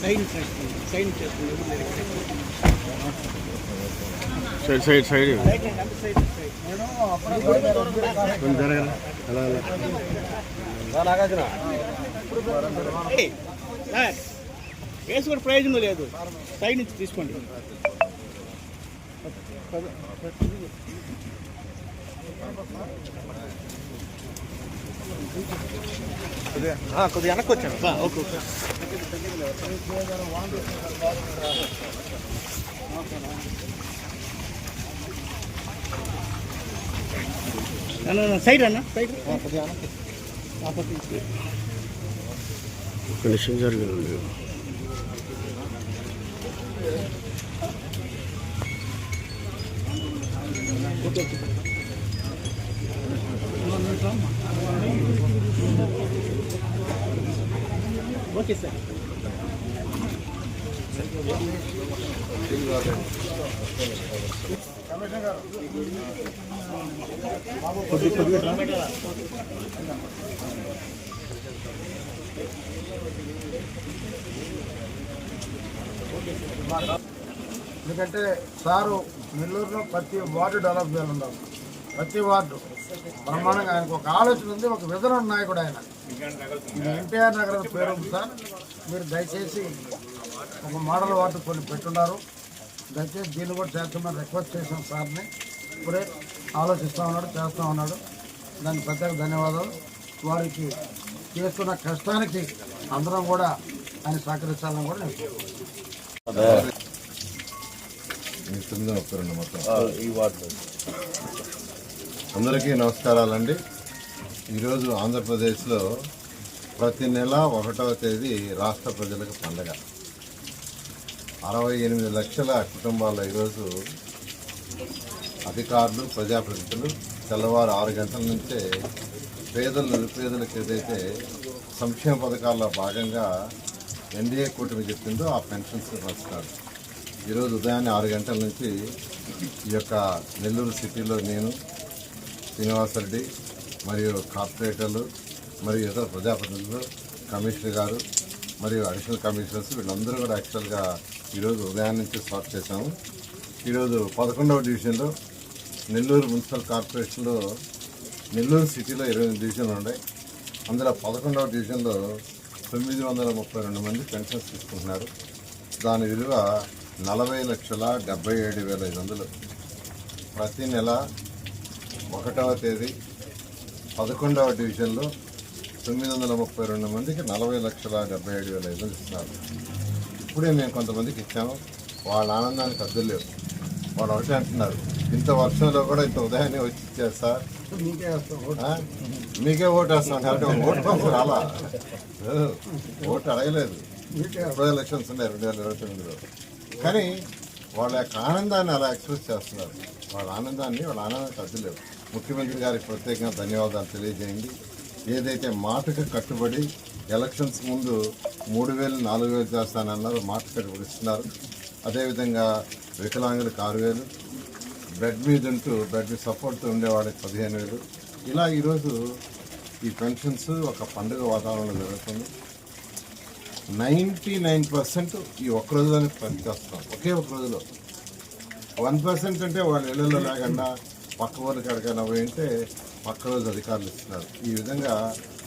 Sign sign చేస్తుంది side side. Side side side కొంచెం వేసి కూడా ప్రయోజనం లేదు. సైడ్ నుంచి తీసుకోండి. కొద్దిగా వెనక్కి వచ్చాను. Okay okay. అన్న, అన్న, సైడ్ అన్న. సైడ్. కొద్దిగా నిమిషం జరిగింది ఓకే సార్. కొద్ది కొద్దిగా ఎందుకంటే సారు నెల్లూరులో ప్రతి వార్డు డెవలప్ చేయాలన్నారు. ప్రతి వార్డు. బ్రహ్మాండంగా ఆయనకు ఒక ఆలోచన ఉంది ఒక విధన నాయకుడు ఆయన. ఇది ఎన్టీఆర్ నగరం పేరు ఉంది సార్. మీరు దయచేసి ఒక మోడల్ వార్డు కొన్ని పెట్టున్నారు. దయచేసి దీన్ని కూడా చేస్తామని రిక్వెస్ట్ చేసాం సార్ని. ఇప్పుడే ఆలోచిస్తూ ఉన్నాడు చేస్తూ ఉన్నాడు. దానికి ప్రత్యేక ధన్యవాదాలు. వారికి చేస్తున్న కష్టానికి అందరం కూడా ఆయన సహకరించాలని కూడా నేను అందరికీ నమస్కారాలండి. ఈరోజు ఆంధ్రప్రదేశ్లో ప్రతి నెల ఒకటవ తేదీ రాష్ట్ర ప్రజలకు పండగ. అరవై ఎనిమిది లక్షల కుటుంబాల్లో ఈరోజు అధికారులు ప్రజాప్రతినిధులు తెల్లవారు ఆరు గంటల నుంచే పేదలు నిరుపేదలకు ఏదైతే సంక్షేమ పథకాల్లో భాగంగా ఎన్డీఏ కూటమి చెప్పిందో ఆ పెన్షన్స్ రాస్తారు ఈరోజు ఉదయాన్నే ఆరు గంటల నుంచి ఈ యొక్క నెల్లూరు సిటీలో నేను శ్రీనివాసరెడ్డి మరియు కార్పొరేటర్లు మరియు ఇతర ప్రజాప్రతినిధులు కమిషనర్ గారు మరియు అడిషనల్ కమిషనర్స్ వీళ్ళందరూ కూడా యాక్చువల్గా ఈరోజు ఉదయం నుంచి స్టార్ట్ చేశాము. ఈరోజు పదకొండవ డివిజన్లో నెల్లూరు మున్సిపల్ కార్పొరేషన్లో నెల్లూరు సిటీలో ఇరవై ఎనిమిది డివిజన్లు ఉన్నాయి. అందులో పదకొండవ డివిజన్లో తొమ్మిది వందల ముప్పై రెండు మంది పెన్షన్స్ తీసుకుంటున్నారు. దాని విలువ నలభై లక్షల డెబ్బై ఏడు వేల ఐదు వందలు. ప్రతి నెల ఒకటవ తేదీ పదకొండవ డివిజన్లో తొమ్మిది వందల ముప్పై రెండు మందికి నలభై లక్షల డెబ్బై ఏడు వేల ఐదు వందలు ఇస్తున్నారు. ఇప్పుడే మేము కొంతమందికి ఇచ్చాము. వాళ్ళ ఆనందానికి అద్దెలు లేవు. వాళ్ళు ఒకటే అంటున్నారు. ఇంత వర్షంలో కూడా ఇంత ఉదయాన్నే వచ్చి వేస్తాం. ఓటు. ఆ? మీకే ఓటు వేస్తాం కాబట్టి ఓటు రాలా? ఏ, ఓటు అడగలేదు. ఇప్పుడు ఎలక్షన్స్ ఉన్నాయి రెండు వేల ఇరవై తొమ్మిదిలో. కానీ వాళ్ళ యొక్క ఆనందాన్ని అలా ఎక్స్ప్రెస్ చేస్తున్నారు. వాళ్ళ ఆనందాన్ని వాళ్ళ ఆనందానికి అడ్డులేవు ముఖ్యమంత్రి గారికి ప్రత్యేకంగా ధన్యవాదాలు తెలియజేయండి. ఏదైతే మాటకు కట్టుబడి ఎలక్షన్స్ ముందు మూడు వేలు నాలుగు వేలు చేస్తానన్నారు మాట కట్టుబడి ఇస్తున్నారు అదేవిధంగా వికలాంగులకు ఆరు వేలు బెడ్ మీద ఉంటూ బెడ్ మీద సపోర్ట్తో ఉండేవాళ్ళకి పదిహేను వేలు. ఇలా ఈరోజు ఈ పెన్షన్స్ ఒక పండుగ వాతావరణంలో జరుగుతుంది. నైంటీ నైన్ పర్సెంట్ ఈ ఒక్క రోజులోనే పనిచేస్తాం ఒకే ఒక రోజులో. వన్ పర్సెంట్ అంటే వాళ్ళ ఇళ్ళలో లేకుండా పక్క ఊరికి ఎక్కడికైనా పోయింటే పక్క రోజు అధికారులు ఇస్తున్నారు. ఈ విధంగా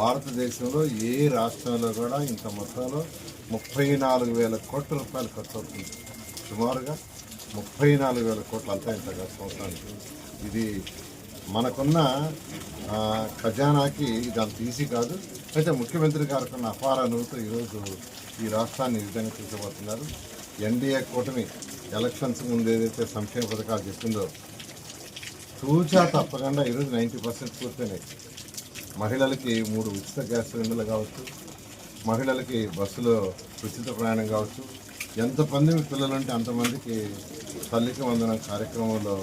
భారతదేశంలో ఏ రాష్ట్రంలో కూడా ఇంత మొత్తంలో ముప్పై నాలుగు వేల కోట్ల రూపాయలు ఖర్చు అవుతుంది. సుమారుగా ముప్పై నాలుగు వేల కోట్లు అంతా ఇంత ఖర్చు సంవత్సరానికి ఇది మనకున్న ఖజానాకి దాని తీసి కాదు. అయితే ముఖ్యమంత్రి గారికి ఉన్న అపార అనుభూతి ఈరోజు ఈ రాష్ట్రాన్ని ఈ విధంగా చూసబోతున్నారు ఎన్డీఏ కూటమి ఎలక్షన్స్ ముందు ఏదైతే సంక్షేమ పథకాలు చెప్పిందో తూచా తప్పకుండా ఈరోజు నైంటీ పర్సెంట్ పూర్తయినాయి. మహిళలకి మూడు ఉచిత గ్యాస్ సిలిండర్లు కావచ్చు మహిళలకి బస్సులో ఉచిత ప్రయాణం కావచ్చు. ఎంతమంది పిల్లలు ఉంటే అంతమందికి తల్లికి వందన కార్యక్రమంలో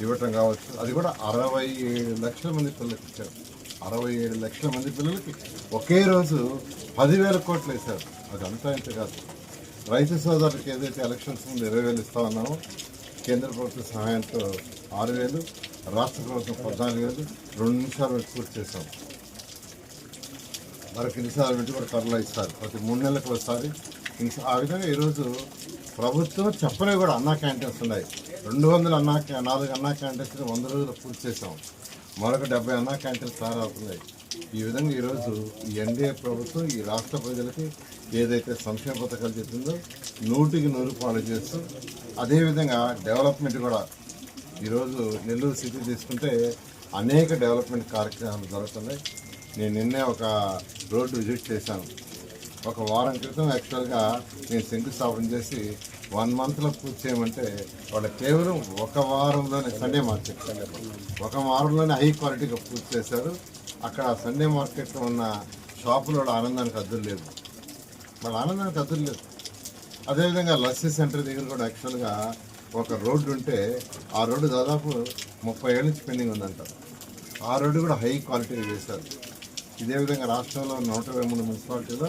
ఇవ్వటం కావచ్చు. అది కూడా అరవై ఏడు లక్షల మంది పిల్లలకి ఇచ్చారు. అరవై ఏడు లక్షల మంది పిల్లలకి ఒకే రోజు పదివేల కోట్లు వేశారు. అది అంతా ఇంత కాదు. రైతు సోదరులకు ఏదైతే ఎలక్షన్స్ ముందు ఇరవై వేలు ఇస్తా ఉన్నామో కేంద్ర ప్రభుత్వ సహాయంతో ఆరు వేలు రాష్ట్ర ప్రభుత్వం పద్నాలుగు వేలు రెండు నిమిషాలు వరకు పూర్తి చేశాం. మరొక నిమిషాల నుంచి కూడా త్వరలో ఇస్తారు. ప్రతి మూడు నెలలకు ఒకసారి. ఇంకా ఆ విధంగా ఈరోజు ప్రభుత్వం చెప్పలే కూడా అన్నా క్యాంటీన్స్ ఉన్నాయి. రెండు వందల అన్నా నాలుగు అన్నా క్యాంటీన్స్ వంద రోజులు పూర్తి చేసాం మరొక డెబ్బై అన్నా క్యాంటీన్స్ తయారవుతున్నాయి. ఈ విధంగా ఈరోజు ఈ ఎన్డీఏ ప్రభుత్వం ఈ రాష్ట్ర ప్రజలకి ఏదైతే సంక్షేమ పథకాలు చెప్పిందో నూటికి నూరు పాలు చేస్తూ అదేవిధంగా డెవలప్మెంట్ కూడా ఈరోజు నెల్లూరు సిటీ తీసుకుంటే అనేక డెవలప్మెంట్ కార్యక్రమాలు జరుగుతున్నాయి. నేను నిన్నే ఒక రోడ్డు విజిట్ చేశాను. ఒక వారం క్రితం యాక్చువల్గా నేను శంకుస్థాపన చేసి వన్ మంత్లో పూర్తి చేయమంటే వాళ్ళు కేవలం ఒక వారంలోనే సండే మార్కెట్ సండే ఒక వారంలోనే హై క్వాలిటీగా పూర్తి చేశారు. అక్కడ సండే మార్కెట్లో ఉన్న షాపులో వాళ్ళ ఆనందానికి అద్దులు లేదు వాళ్ళ ఆనందానికి అద్దులు లేదు అదేవిధంగా లస్సీ సెంటర్ దగ్గర కూడా యాక్చువల్గా ఒక రోడ్డు ఉంటే ఆ రోడ్డు దాదాపు ముప్పై ఏళ్ళ నుంచి పెండింగ్ ఉందంటారు ఆ రోడ్డు కూడా హై క్వాలిటీగా చేశారు. ఇదే విధంగా రాష్ట్రంలో నూట ఇరవై మూడు మున్సిపాలిటీలో